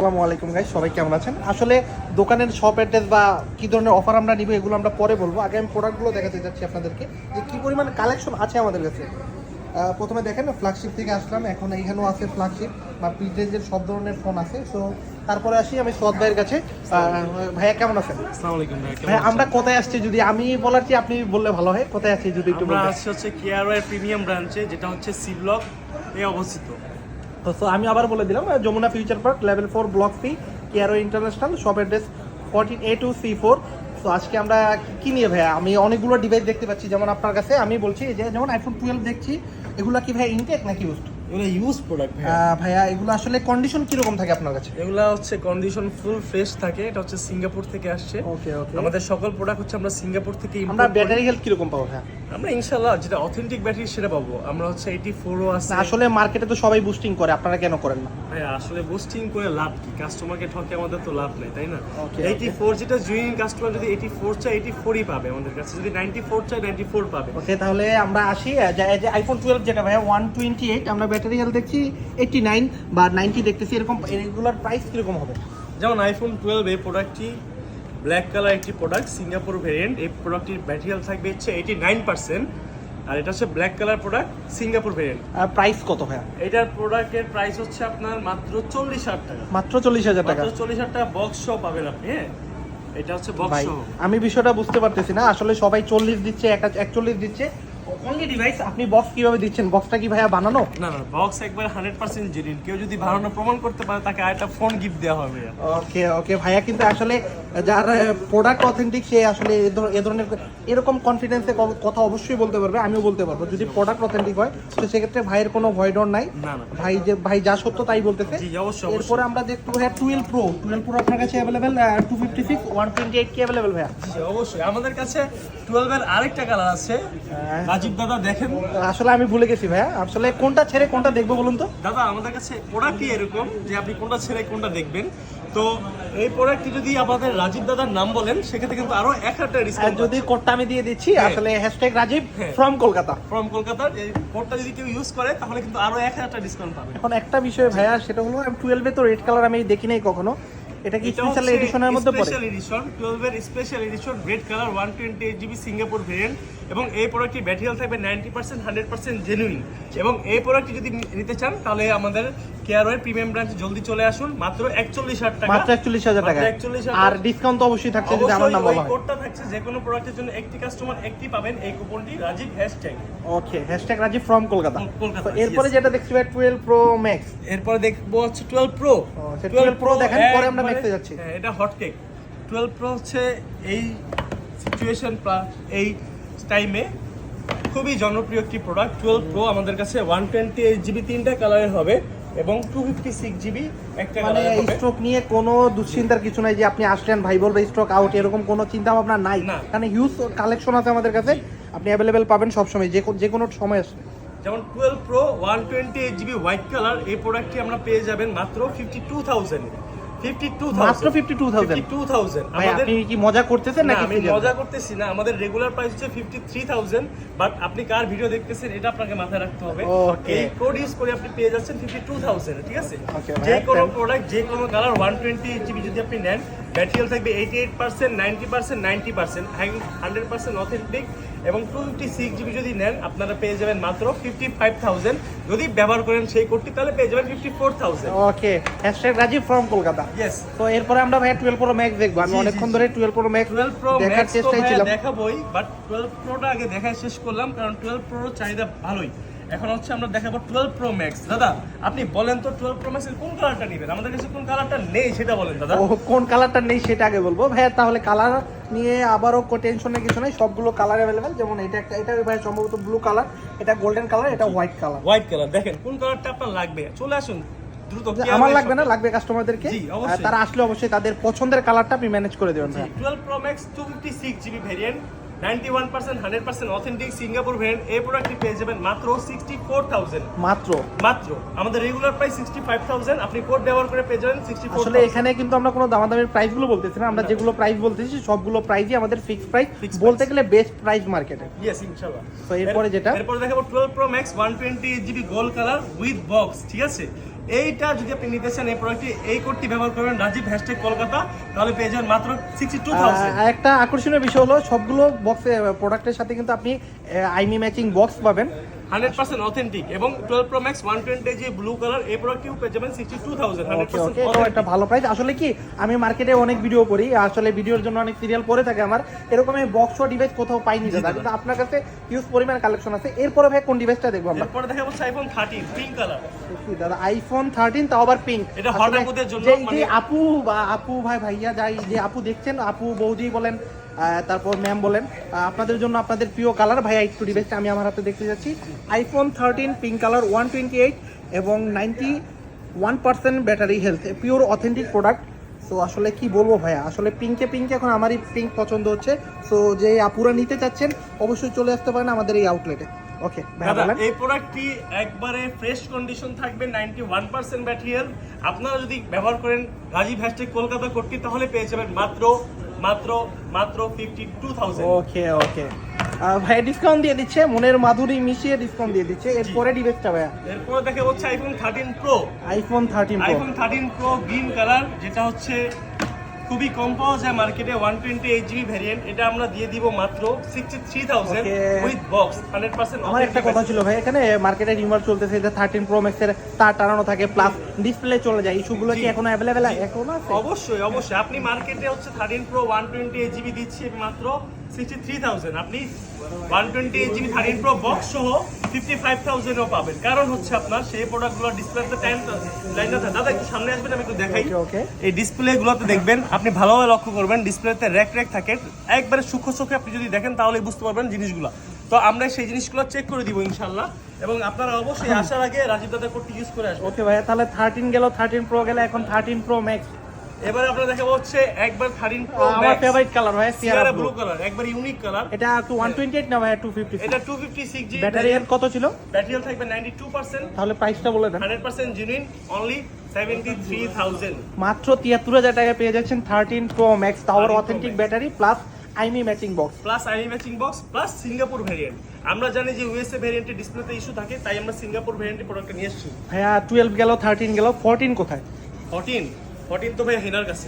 আসসালামু আলাইকুম গাইস সবাই কেমন আছেন? আসলে দোকানের শপ অ্যাড্রেস বা কি ধরনের অফার আমরা নিব এগুলো আমরা পরে বলব। আগে আমি প্রোডাক্টগুলো দেখাতে যাচ্ছি আপনাদেরকে যে কি পরিমাণ কালেকশন আছে আমাদের কাছে। প্রথমে দেখেন ফ্ল্যাগশিপ থেকে আসলাম এখন এইখানেও আছে ফ্ল্যাগশিপ বা পিজের সব ধরনের ফোন আছে। সো তারপরে আসি আমি সদ ভাইয়ের কাছে। ভাইয়া কেমন আছেন? ভাইয়া আমরা কোথায় আসছি যদি আমি বলার চেয়ে আপনি বললে ভালো হয়। কোথায় আসছি যদি একটু আমরা আসছি হচ্ছে কেয়ারওয়ার প্রিমিয়াম ব্রাঞ্চে যেটা হচ্ছে সি ব্লক এ অবস্থিত। তো আমি আবার বলে দিলাম Jamuna future park level four block C Cairo international shop address fourteen A two C four তো আজকে আমরা কি নিয়ে ভাইয়া? আমি অনেকগুলো ডিভাইস দেখতে পাচ্ছি, যেমন আপনার কাছে আমি বলছি যে যেমন আইফোন টুয়েলভ দেখছি, এগুলো কি ভাইয়া ইনটেক নাকি ইউজড এগুলো ইউজ প্রোডাক্ট ভাইয়া। এগুলো আসলে কন্ডিশন কীরকম থাকে আপনার কাছে? এগুলা হচ্ছে কন্ডিশন ফুল ফ্রেশ থাকে। এটা হচ্ছে সিঙ্গাপুর থেকে আসছে। ওকে ওকে আমাদের সকল প্রোডাক্ট হচ্ছে আমরা সিঙ্গাপুর থেকে আমরা ব্যাটারি হেলথ কীরকম পাবো হ্যাঁ আমরা ইনশাআল্লাহ যেটা অথেন্টিক ব্যাটারি সেটা পাবো। আমরা হচ্ছে এইটি ফোরও আছে। আসলে মার্কেটে তো সবাই বুস্টিং করে আপনারা কেন করেন না? ভাই আসলে বুস্টিং করে লাভ কি? কাস্টমারকে ঠকে আমাদের তো লাভ নেই তাই না? এইটি ফোর যেটা জুইনিং কাস্টমার যদি এইটি ফোর চায় এইটি ফোরই পাবে আমাদের কাছে। যদি নাইনটি ফোর চায় নাইনটি ফোর পাবে। ওকে তাহলে আমরা আসি আইফোন টুয়েলভ যেটা ভাইয়া ওয়ান টোয়েন্টি এইট আমরা ব্যাটারি হেলথ দেখছি এইটটি নাইন বা নাইনটি দেখতেছি এরকম এগুলোর প্রাইস কীরকম হবে? যেমন আইফোন টুয়েলভ এই প্রোডাক্টটি ব্ল্যাক কালার একটি প্রোডাক্ট সিঙ্গাপুর ভেরিয়েন্ট এই প্রোডাক্টটির ব্যাটারিয়াল থাকবে হচ্ছে এইটি নাইন পার্সেন্ট আর এটা হচ্ছে black colour product Singapore variant price কত ভাইয়া? এটার প্রোডাক্টের প্রাইস হচ্ছে আপনার মাত্র চল্লিশ হাজার টাকা। মাত্র চল্লিশ হাজার টাকা? চল্লিশ হাজার টাকা বক্স সহ পাবেন আপনি হ্যাঁ? এটা হচ্ছে বক্স আমি বিষয়টা বুঝতে পারতেছি না আসলে সবাই চল্লিশ দিচ্ছে একটা একচল্লিশ দিচ্ছে অনলি ডিভাইস আপনি বক্স কীভাবে দিচ্ছেন? বক্সটা কি ভাইয়া বানানো? না না বক্স একবার হান্ড্রেড পার্সেন্ট জেনুইন কেউ যদি বানানো প্রমাণ করতে পারে তাকে আরেকটা ফোন গিফট দেওয়া হবে ওকে ওকে ভাইয়া কিন্তু আসলে যার প্রোডাক্ট অথেন্টিক সে আসলে এ ধর- এ ধরনের এরকম কনফিডেন্সে কথা অবশ্যই বলতে পারবে আমিও বলতে পারব। যদি প্রোডাক্ট অথেন্টিক হয় তো সেক্ষেত্রে ভাইয়ের কোনো ভয় ডর নাই। না না। ভাই যে ভাই যা সত্য তাই বলতেছে। এরপরে আমরা দেখতে ভাইয়া টুয়েলভ প্রো টুয়েলভ প্রো আপনার কাছে available two fifty six one twenty eight কি অ্যাভেলেবেল ভাইয়া? অবশ্যই। আমাদের কাছে টুয়েলভ এর আরেকটা কালার আছে হ্যাঁ। রাজীব দাদা দেখেন। আসলে আমি ভুলে গেছি ভাইয়া। আসলে কোনটা ছেড়ে কোনটা দেখব বলুন তো? দাদা আমাদের কাছে প্রোডাক্টই এরকম যে আপনি কোনটা ছেড়ে কোনটা দেখবেন? তো এই প্রোডাক্টটি যদি আমাদের রাজীব দাদার নাম বলেন সেক্ষেত্রে কিন্তু আরও এক হাজার ডিসকাউন্ট যদি কোডটা আমি দিয়ে দিচ্ছি হ্যাঁ। আসলে হ্যাশট্যাগ রাজীব হ্যাঁ। ফ্রম কলকাতা। ফ্রম কলকাতার এই কোডটা যদি কেউ ইউজ করে তাহলে কিন্তু আরও এক হাজার ডিসকাউন্ট পাবে এখন একটা বিষয় ভাইয়া সেটা হলো এম টুয়েলভে তো রেড কালার আমি দেখি নাই কখনো। এটা কি স্পেশাল এডিশনের মধ্যে পড়ে? স্পেশাল এডিশন 12 এর special edition red colour 128 GB Singapore variant এবং এই প্রোডাক্টটি ব্যাটারি থাকবে 90% 100% জেনুইন এবং এই প্রোডাক্টটি যদি নিতে চান তাহলে আমাদের কেয়ারওয়ের প্রিমিয়াম ব্রাঞ্চ জলদি চলে আসুন মাত্র 41000 টাকা। মাত্র একচল্লিশ হাজার টাকা। আর ডিসকাউন্ট তো অবশ্যই থাকছে যদি আমার নাম বলা হয়। কোডটা থাকছে যে কোনো প্রোডাক্টের জন্য একটি কাস্টমার একটি পাবেন এই কুপনটি Rajib hashtag okay hashtag Rajib from Kolkata. Kolkata, এরপরে যেটা দেখছি ভাই টুয়েলভ প্রো ম্যাক্স এরপর দেখব হচ্ছে 12 প্রো 12 Pro দেখান, পরে আমরা Max এ যাচ্ছি। হ্যাঁ এটা হট কেক 12 প্রো হচ্ছে এই সিচুয়েশন এই টাইমে খুবই জনপ্রিয় একটি প্রোডাক্ট 12 প্রো আমাদের কাছে 128 জিবি তিনটা কালারের হবে এবং 256 জিবি একটা মানে স্ট্রোক নিয়ে কোনো দুশ্চিন্তার কিছু নাই যে আপনি আসলেন ভাই বলবে স্ট্রোক আউট এরকম কোনো চিন্তা ভাবনা নাই। না। কারণ হিউজ কালেকশন আছে আমাদের কাছে। আপনি অ্যাভেলেবেল পাবেন সবসময় যে যে কোনো সময় আসলে। যেমন 12 প্রো 128 জিবি হোয়াইট কালার এই প্রোডাক্টটি আমরা পেয়ে যাবেন মাত্র 52000 52000 মাত্র 52,000 52000 ভাই আপনি কি মজা করতেছেন নাকি আমি মজা করতেছি না। আমাদের রেগুলার প্রাইস হচ্ছে ফিফটি থ্রি থাউজেন্ড বাট আপনি কার ভিডিও দেখতেছেন এটা আপনাকে মাথায় রাখতে হবে. এই কোড ইউজ করে আপনি পেয়ে যাচ্ছেন ফিফটি টু থাউজেন্ড ঠিক আছে? যে কোনো প্রোডাক্ট যে কোনো কালার ওয়ান টোয়েন্টি জিবি যদি আপনি নেন ব্যাটারিয়াল থাকবে eighty eight percent ninety percent ninety percent hundred percent authentic এবং টু সিক্স জিবি যদি নেন আপনারা পেয়ে যাবেন মাত্র ফিফটি ফাইভ থাউজেন্ড যদি ব্যবহার করেন সেই কোডটি তাহলে পেয়ে যাবেন fifty four thousand okay hashtag Rajib from Kolkata yes তো এরপরে আমরা ভাই টুয়েলভ প্রো ম্যাক্স দেখব। আমি অনেকক্ষণ ধরে টুয়েলভ প্রো ম্যাক্স 12 প্রো দেখার ছিলাম। দেখাবোই বাট 12 প্রোটা আগে দেখাই শেষ করলাম কারণ 12 প্রোর চাহিদা ভালোই। এখন হচ্ছে আমরা দেখাবো 12 প্রো ম্যাক্স দাদা আপনি বলেন তো 12 প্রো ম্যাক্সের কোন কালারটা নেবেন? আমাদের কাছে কোন কালারটা নেই সেটা বলেন দাদা। ও কোন কালারটা নেই সেটা আগে বলব। ভাইয়া তাহলে কালার নিয়ে আবারও টেনশনের কিছু নেই সবগুলো কালার অ্যাভেলেবেল যেমন এটা একটা এটা ভাই সম্ভবত ব্লু কালার এটা গোল্ডেন কালার এটা হোয়াইট কালার হোয়াইট কালার দেখেন কোন কালারটা আপনার লাগবে? চলে আসুন দ্রুত আমার লাগবে না লাগবে কাস্টমারদেরকে। তারা আসলে অবশ্যই তাদের পছন্দের কালারটা আপনি ম্যানেজ করে দেবেন 12 pro max 256 GB variant 91% 100% authentic Singapore variant এই প্রোডাক্টটি পেয়ে যাবেন মাত্র 64000 মাত্র? মাত্র। আমাদের রেগুলার প্রাইস 65000 আপনি কোড ব্যবহার করে পেয়ে যাবেন 64000 আসলে এখানে কিন্তু আমরা কোনো দামাদামির প্রাইসগুলো বলতেছি না আমরা যেগুলো প্রাইস বলতেছি সবগুলো প্রাইসই আমাদের ফিক্স প্রাইস বলতে গেলে বেস্ট প্রাইস মার্কেটে ইয়েস ইনশাআল্লাহ। তো এরপরে যেটা? এরপরে দেখাবো 12 pro max 128 GB gold colour with box ঠিক আছে? এইটা যদি আপনি নিতে চান এই প্রোডাক্টটি এই কোডটি ব্যবহার করবেন রাজীব হ্যাশট্যাগ কলকাতা, তাহলে পেয়ে যাবেন মাত্র সিক্সটি টু একটা আকর্ষণীয় বিষয় হলো, সবগুলো বক্সে প্রোডাক্টের সাথে কিন্তু আপনি আইমি ম্যাচিং বক্স পাবেন। হান্ড্রেড পার্সেন্ট অথেন্টিক এবং twelve pro max one twenty যে ব্লু কালার এই প্রোডাক্টটিও পেয়ে যাবেন সিক্সটি টু থাউজেন্ড একটা ভালো প্রাইস আসলে কি আমি মার্কেটে অনেক ভিডিও করি আসলে ভিডিওর জন্য অনেক সিরিয়াল পরে থাকে আমার। এরকম আমি বক্স ডিভাইস কোথাও পাইনি দাদা। কিন্তু আপনার কাছে হিউজ পরিমাণ কালেকশন আছে। এরপরে ভাই কোন ডিভাইসটা দেখব আমরা? এরপরে দেখা যাচ্ছে আইফোন থার্টিন পিঙ্ক কালার দাদা আইফোন থার্টিন তাও আবার পিঙ্ক এটা hot আপুদের জন্য যে মানে- আপু বা আপু ভাই ভাইয়া যাই যে আপু দেখছেন আপু বৌদি বলেন তারপর ম্যাম বলেন আপনাদের জন্য আপনাদের প্রিয় কালার ভাইয়া একটু ডিভাইসটা আমি আমার হাতে দেখতে যাচ্ছি। IPhone thirteen pink colour one twenty eight এবং ninety one percent battery health pure authentic product so আসলে কি বলব ভাইয়া আসলে পিঙ্কে পিঙ্কে এখন আমারই পিঙ্ক পছন্দ হচ্ছে। সো যে আপুরা নিতে চাচ্ছেন অবশ্যই চলে আসতে পারেন আমাদের এই আউটলেটে ওকে এই প্রোডাক্টটি একবারে ফ্রেশ কন্ডিশন থাকবে ninety one percent battery health আপনারা যদি ব্যবহার করেন রাজীব হ্যাশট্যাগ কলকাতা কোডটি তাহলে পেয়ে যাবেন মাত্র মাত্র মাত্র fifty two thousand okay okay ভাইয়া ডিসকাউন্ট দিয়ে দিচ্ছে মনের মাধুরী মিশিয়ে ডিসকাউন্ট দিয়ে দিচ্ছে। এরপরে ডিভাইসটা ভাইয়া। এরপরে দেখে হচ্ছে iPhone thirteen pro iPhone thirteen pro iPhone thirteen pro green colour যেটা হচ্ছে খুবই কম পাওয়া যায় মার্কেটে one twenty eight GB variant এটা আমরা দিয়ে দিব মাত্র sixty three thousand with box hundred percent আমার একটা কথা ছিল ভাই এখানে মার্কেটে রিমার চলতেছে যে থার্টিন প্রো ম্যাক্সের তার টানানো থাকে প্লাস ডিসপ্লে চলে যায় ইস্যুগুলো কি এখন অ্যাভেলেবেল এখনও অবশ্যই অবশ্যই। আপনি মার্কেটে হচ্ছে thirteen pro one twenty eight GB দিচ্ছি মাত্র সিক্সটি থ্রি থাউজেন্ড আপনি one twenty eight GB thirteen pro box সহ ফিফটি ফাইভ থাউজেন্ডও পাবেন। কারণ হচ্ছে আপনার সেই প্রোডাক্টগুলো ডিসপ্লেতে টাইম লাইন থাকে দাদা একটু সামনে আসবেন আমি একটু দেখাই। এই ডিসপ্লেগুলোতে দেখবেন আপনি ভালোভাবে লক্ষ্য করবেন ডিসপ্লেতে র্যাক র্যাক থাকে। একবারে সূক্ষ্ম চোখে আপনি যদি দেখেন তাহলে বুঝতে পারবেন জিনিসগুলো। তো আমরা সেই জিনিসগুলো চেক করে দিব ইনশাল্লাহ এবং আপনারা অবশ্যই আসার আগে রাজীব দাদা কোডটি ইউজ করে আসবেন। ওকে ভাইয়া তাহলে থার্টিন গেল থার্টিন প্রো গেলে এখন থার্টিন প্রো ম্যাক্স এবারে আপনারা দেখাবো হচ্ছে একবার থার্টিন প্রো আমার ফেভারিট কালার ভাই সিয়ারা ব্লু কালার একবার ইউনিক কালার এটা একটু ওয়ান টোয়েন্টি এইট না টু ফিফটি এটা two fifty six G battery health কত ছিল? ব্যাটারি থাকবে নাইনটি টু পার্সেন্ট তাহলে প্রাইসটা বলে দেন। Hundred percent genuine only seventy three thousand মাত্র তিয়াত্তর হাজার টাকায় পেয়ে যাচ্ছেন thirteen pro max tower authentic battery plus IMEI matching box plus I matching box plus Singapore variant আমরা জানি যে ইউএসএ ভ্যারিয়েন্টে ডিসপ্লেতে ইস্যু থাকে তাই আমরা সিঙ্গাপুর ভ্যারিয়েন্টে প্রোডাক্টটা নিয়ে এসেছি। ভাইয়া টুয়েলভ গেল থার্টিন গেল ফোরটিন কোথায়? ফোরটিন ফোরটিন তো ভাই হেনার কাছে।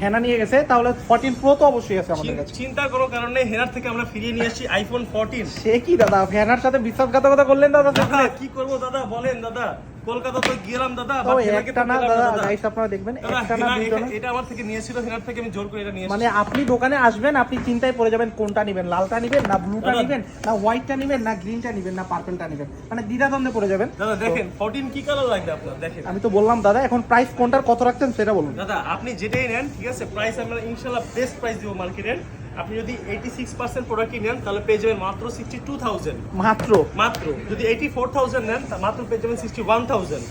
হেনা নিয়ে গেছে তাহলে ফোরটিন প্রো তো অবশ্যই আছে আমাদের কাছে। কাছে করো কারণে হেনার থেকে আমরা ফিরিয়ে নিয়ে আসি আইফোন ফোরটিন সে কি দাদা হেনার সাথে বিশ্বাসঘাতকতা করলেন দাদা দাদা কি করব দাদা বলেন দাদা। কলকাতা তো গেলাম দাদা একটা না দাদা। গাইস আপনারা দেখবেন একটা না এটা- আমার থেকে নিয়েছিল হেনার থেকে আমি জোর করে এটা নিয়ে মানে আপনি দোকানে আসবেন আপনি চিন্তায় পড়ে যাবেন কোনটা নেবেন লালটা নেবেন না ব্লুটা। নেবেন না হোয়াইটটা নেবেন না গ্রিনটা নেবেন না পার্পলটা নেবেন। মানে দ্বিধাদ্বন্দ্বে পড়ে যাবেন। দাদা দেখেন ফোরটিন কি কালার লাগবে আপনার? দেখেন। আমি তো বললাম দাদা এখন প্রাইস কোনটার কত রাখছেন সেটা বলুন। দাদা আপনি যেটাই নেন ঠিক আছে প্রাইস আমরা ইনশাল্লাহ বেস্ট প্রাইস দিব মার্কেটের আপনি যদি এইটি সিক্স পার্সেন্ট প্রোডাক্টই নেন তাহলে পেয়ে যাবেন মাত্র সিক্সটি টু থাউজেন্ড মাত্র? মাত্র। যদি এইটি ফোর থাউজেন্ড নেন তা মাত্র পেয়ে যাবেন সিক্সটি ওয়ান থাউজেন্ড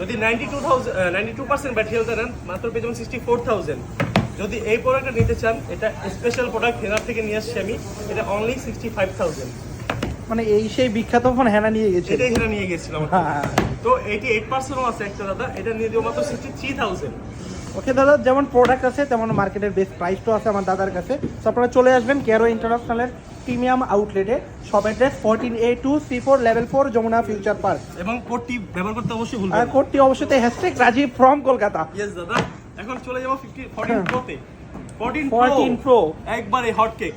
যদি ninety two thousand ninety two percent battery health নেন মাত্র পেয়ে যাবেন সিক্সটি ফোর থাউজেন্ড যদি এই প্রোডাক্টটা নিতে চান এটা স্পেশাল প্রোডাক্ট হেনার থেকে নিয়ে আসছি আমি এটা অনলি সিক্সটি ফাইভ থাউজেন্ড মানে এই সেই বিখ্যাত ফোন হেনা নিয়ে গেছে? এটাই হেনা নিয়ে গেছিলাম। হ্যাঁ তো এইটি এইট পার্সেন্টও আছে একটা দাদা এটা নিয়ে দেবো মাত্র সিক্সটি থ্রি থাউজেন্ড ওকে দাদা যেমন প্রোডাক্ট আছে তেমন মার্কেটের বেস্ট প্রাইসটাও আছে আমার দাদার কাছে। তো আপনারা চলে আসবেন কেয়ারো ইন্টারন্যাশনালের প্রিমিয়াম আউটলেটে সব address fourteen A two C four level four Jamuna future park এবং কোডটি ব্যবহার করতে অবশ্যই ভুলবেন আর কোডটি অবশ্যই hashtag Rajib from Kolkata yes দাদা। এখন চলে যাব ফিফটি ফোরটিন। প্রোতে ফোরটিন 14 Pro। একবারে হট কেক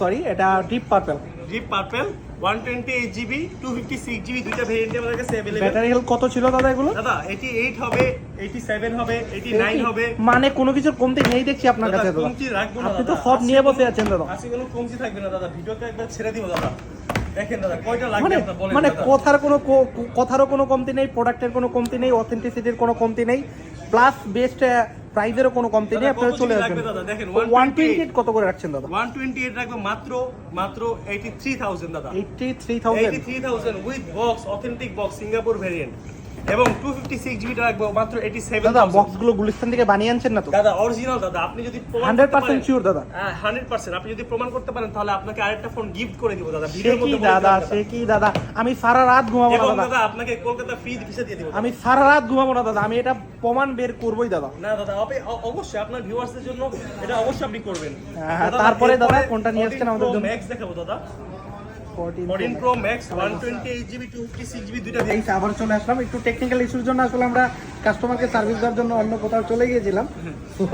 সরি এটা deep purple deep purple one twenty eight GB two fifty six GB দুইটা ভেরিয়েন্টে আমাদের কাছে অ্যাভেলেবেল ব্যাটারি হেলথ কত ছিল দাদা এগুলো? দাদা এটি এইট হবে এইটি সেভেন হবে এইটি নাইন হবে। মানে কোনো কিছুর কমতি নেই দেখছি আপনার কাছে দাদা। কমতি রাখব না আপনি তো সব নিয়ে বসে আছেন দাদা। আজকে কোনো কমতি থাকবে না দাদা ভিডিওকে একবার ছেড়ে দিব দাদা। মানে মানে। কথার কোনো কথারও কোনো কমতি নেই প্রোডাক্টের কোনো কমতি নেই অথেন্টিসিটির কোনো কমতি নেই। প্লাস বেস্ট প্রাইজেরও কোনো কমতি নেই আপনারা চলে আসবেন। দাদা? দেখেন, ওয়ান 128 টোয়েন্টি কত করে রাখছেন দাদা? ওয়ান টোয়েন্টি এইট রাখবে মাত্র মাত্র এইটি থ্রি থাউজেন্ড দাদা। Eighty three thousand eighty three thousand with box authentic box Singapore variant এবং টু ফিফটি সিক্স জিবিটা রাখব মাত্র এইটি সেভেন দাদা বক্সগুলো গুলিস্তান থেকে বানিয়ে আনছেন না তো? দাদা অরিজিনাল দাদা আপনি যদি হান্ড্রেড পার্সেন্ট শিওর দাদা। হান্ড্রেড পার্সেন্ট আপনি যদি প্রমাণ করতে পারেন তাহলে আপনাকে আরেকটা ফোন গিফট করে দিব দাদা। সে কি দাদা? সে কি দাদা? আমি সারা রাত ঘুমাবো না দাদা। আপনাকে কলকাতা ফ্রি ভিসা দিয়ে দিব আমি সারা রাত ঘুমাবো না দাদা। আমি এটা প্রমাণ বের করবোই দাদা। না দাদা আপনি অবশ্যই আপনার ভিউয়ার্সদের জন্য এটা অবশ্যই আপনি করবেন। হ্যাঁ, তারপরে দাদা কোনটা নিয়ে আসছেন আমাদের জন্য? ম্যাক্স দেখাবো দাদা। 14 14 Pro Max 128 GB 256 GB দুইটা এই আবার চলে আসলাম। একটু টেকনিক্যাল ইস্যুর জন্য আসলে আমরা কাস্টমারকে সার্ভিস দেওয়ার জন্য অন্য কোথাও চলে গিয়েছিলাম। তো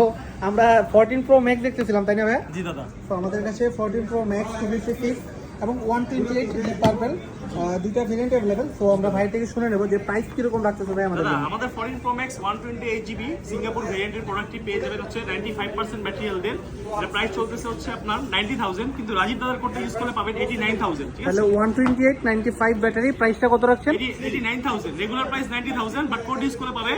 আমরা ফোরটিন প্রো ম্যাক্স দেখতেছিলাম তাই না ভাই? জি দাদা। তো আমাদের কাছে fourteen pro max two fifty six এবং ওয়ান টোয়েন্টি এইট পারবেল দুইটা ভেরিয়েন্ট অ্যাভেলেবেল তো আমরা ভাই থেকে শুনে নেব যে প্রাইস কীরকম রাখতেছে ভাই আমাদের আমাদের 14 Pro Max 128 GB সিঙ্গাপুর ভেরিয়েন্টের প্রোডাক্টটি পেয়ে যাবেন হচ্ছে 95% ম্যাটেরিয়াল দেন এটা প্রাইস চলতেছে হচ্ছে আপনার 90000 কিন্তু রাজীব দাদার কোডটা ইউজ করলে পাবেন 89000 ঠিক আছে? তাহলে one twenty eight ninety five battery প্রাইসটা কত রাখছেন? 89000 regular price 90000 but code use করলে পাবে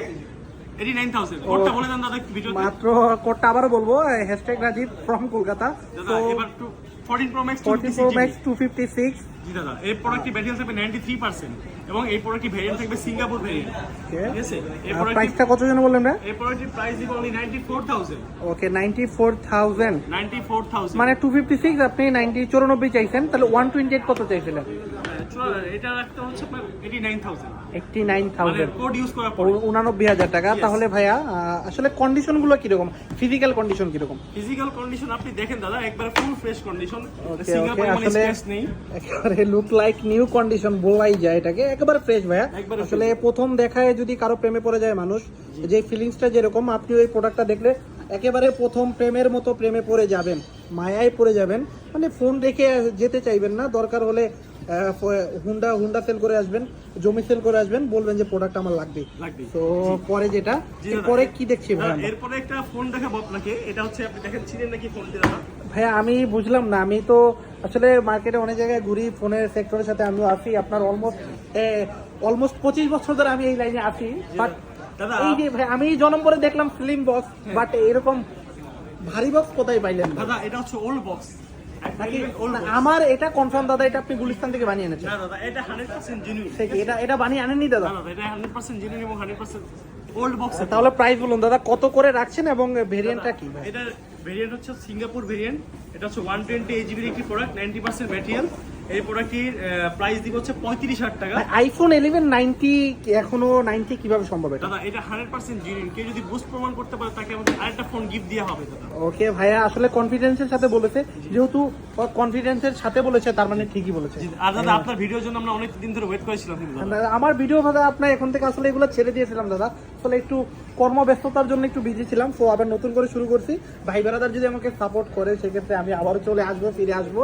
89000 কোডটা বলে দেন দাদা ভিডিওতে মাত্র কোডটা আবারও বলব হ্যাশট্যাগ রাজীব ফ্রম কলকাতা। তো এবার 14 Pro Max fourteen pro 256 max two fifty six G দাদা। এই প্রোডাক্টটি ব্যাটারি থাকবে 93% এবং এই প্রোডাক্টটি ভেরিয়েন্ট থাকবে সিঙ্গাপুর ভেরিয়েন্ট ঠিক আছে? এই প্রাইসটা কত জন বললেন না এই প্রোডাক্টটি প্রাইস দিব only 94000 okay ninety four thousand 94000 মানে টু ফিফটি সিক্স আপনি নাইনটি চৌরানব্বই চাইছেন তাহলে ওয়ান টোয়েন্টি এইট কত চাইছিলেন? এটা রাখতে হচ্ছে আপনার 89000 eighty nine thousand code use করার পরে। উনানব্বই টাকা। তাহলে ভাইয়া আসলে কন্ডিশনগুলো কীরকম? ফিজিক্যাল কন্ডিশন কীরকম? ফিজিক্যাল কন্ডিশন আপনি দেখেন দাদা একবার full fresh condition okay Singapore okay আসলে স্পেস নেই। একেবারে লুক লাইক নিউ কন্ডিশন বলাই যায় এটাকে। একেবারে ফ্রেশ ভাইয়া। আসলে প্রথম দেখায় যদি কারও প্রেমে পড়ে যায় মানুষ যে ফিলিংসটা যেরকম আপনি ওই প্রোডাক্টটা দেখলে একেবারে প্রথম প্রেমের মতো প্রেমে পড়ে যাবেন মায়ায় পড়ে যাবেন। মানে ফোন রেখে যেতে চাইবেন না দরকার হলে হুন্ডা হুন্ডা সেল করে আসবেন জমি সেল করে আসবেন বলবেন যে প্রোডাক্ট আমার লাগবে। তো পরে যেটা পরে কি দেখছি ভাই এরপরে একটা ফোন দেখাবো আপনাকে। এটা হচ্ছে আপনি দেখেন ছিলেন নাকি ফোনটি দাদা? ভাইয়া আমি বুঝলাম না। আমি তো আসলে মার্কেটে অনেক জায়গায় ঘুরি ফোনের সেক্টরের সাথে আমিও আছি আপনার অলমোস্ট অলমোস্ট পঁচিশ বছর ধরে আমি এই লাইনে আছি। বাট এই যে ভাই আমি জনম করে দেখলাম ফিল্ম বক্স বাট এরকম ভারী বক্স কোথায় পাইলেন? দাদা এটা হচ্ছে ওল্ড বক্স আমার এটা কনফার্ম দাদা এটা আপনি গুলিস্তান থেকে বানিয়ে এনেছেন। না দাদা এটা 100% জেনুইন এটা এটা বানিয়ে আনেননি দাদা? না এটা 100% জেনুইন এবং 100% ওল্ড বক্স তাহলে প্রাইস বলুন দাদা কত করে রাখছেন এবং ভেরিয়েন্টটা কি? এটা ভেরিয়েন্ট হচ্ছে সিঙ্গাপুর ভেরিয়েন্ট এটা হচ্ছে ওয়ান টোয়েন্টি এইট জিবির একটি প্রোডাক্ট নাইনটি পার্সেন্ট ম্যাটেরিয়াল এই প্রোডাক্টটির প্রাইস দিব হচ্ছে পঁয়ত্রিশ হাজার টাকা। আইফোন ইলেভেন নাইনটি এখনও নাইনটি কীভাবে সম্ভব এটা? দাদা এটা হান্ড্রেড পার্সেন্ট জেনুইন কেউ যদি বুস্ট প্রমাণ করতে পারে তাকে আমাদের আরেকটা ফোন গিফট দেওয়া হবে দাদা। ওকে ভাইয়া আসলে কনফিডেন্সের সাথে বলেছে। যেহেতু কনফিডেন্সের সাথে বলেছে তার মানে ঠিকই বলেছে। আর দাদা আপনার ভিডিওর জন্য আমরা অনেক দিন ধরে ওয়েট করেছিলাম। দাদা, আমার ভিডিও দাদা আপনার এখন থেকে আসলে এগুলো ছেড়ে দিয়েছিলাম দাদা। আসলে একটু কর্মব্যস্ততার জন্য একটু বিজি ছিলাম তো আবার নতুন করে শুরু করছি। ভাই বেড়াদার যদি আমাকে সাপোর্ট করে সেক্ষেত্রে আমি আবারও চলে আসব ফিরে আসব।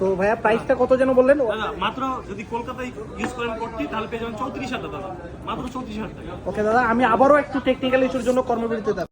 তো ভাইয়া প্রাইসটা কত যেন বললেন? মাত্র যদি কলকাতায় ইউজ করেন কোডটি তাহলে পেয়ে যাবেন চৌত্রিশ হাজার দাদা মাত্র চৌত্রিশ হাজার টাকা। ওকে দাদা আমি আবারও একটু টেকনিক্যাল ইস্যুর জন্য কর্মবিরতিতে